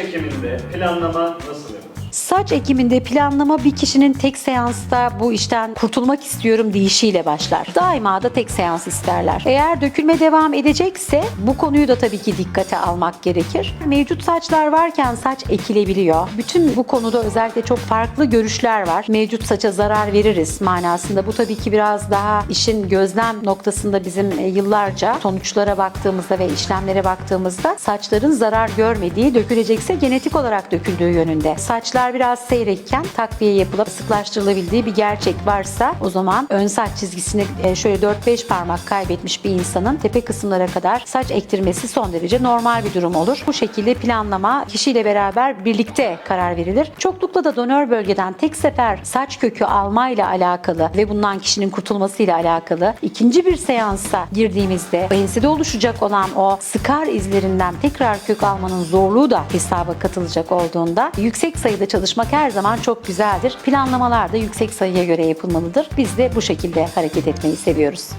ekiminde planlama nasıl? Saç ekiminde planlama bir kişinin tek seansta bu işten kurtulmak istiyorum deyişiyle başlar. Daima da tek seans isterler. Eğer dökülme devam edecekse bu konuyu da tabii ki dikkate almak gerekir. Mevcut saçlar varken saç ekilebiliyor. Bütün bu konuda özellikle çok farklı görüşler var. Mevcut saça zarar veririz manasında. Bu tabii ki biraz daha işin gözlem noktasında bizim e, yıllarca sonuçlara baktığımızda ve işlemlere baktığımızda saçların zarar görmediği, dökülecekse genetik olarak döküldüğü yönünde. Saçlar biraz seyrekken takviye yapılıp sıklaştırılabildiği bir gerçek varsa o zaman ön saç çizgisini e, şöyle 4-5 parmak kaybetmiş bir insanın tepe kısımlara kadar saç ektirmesi son derece normal bir durum olur. Bu şekilde planlama kişiyle beraber birlikte karar verilir. Çoklukla da donör bölgeden tek sefer saç kökü almayla alakalı ve bundan kişinin kurtulmasıyla alakalı ikinci bir seansa girdiğimizde ensede oluşacak olan o skar izlerinden tekrar kök almanın zorluğu da hesaba katılacak olduğunda yüksek sayıda çalışmak her zaman çok güzeldir. Planlamalar da yüksek sayıya göre yapılmalıdır. Biz de bu şekilde hareket etmeyi seviyoruz.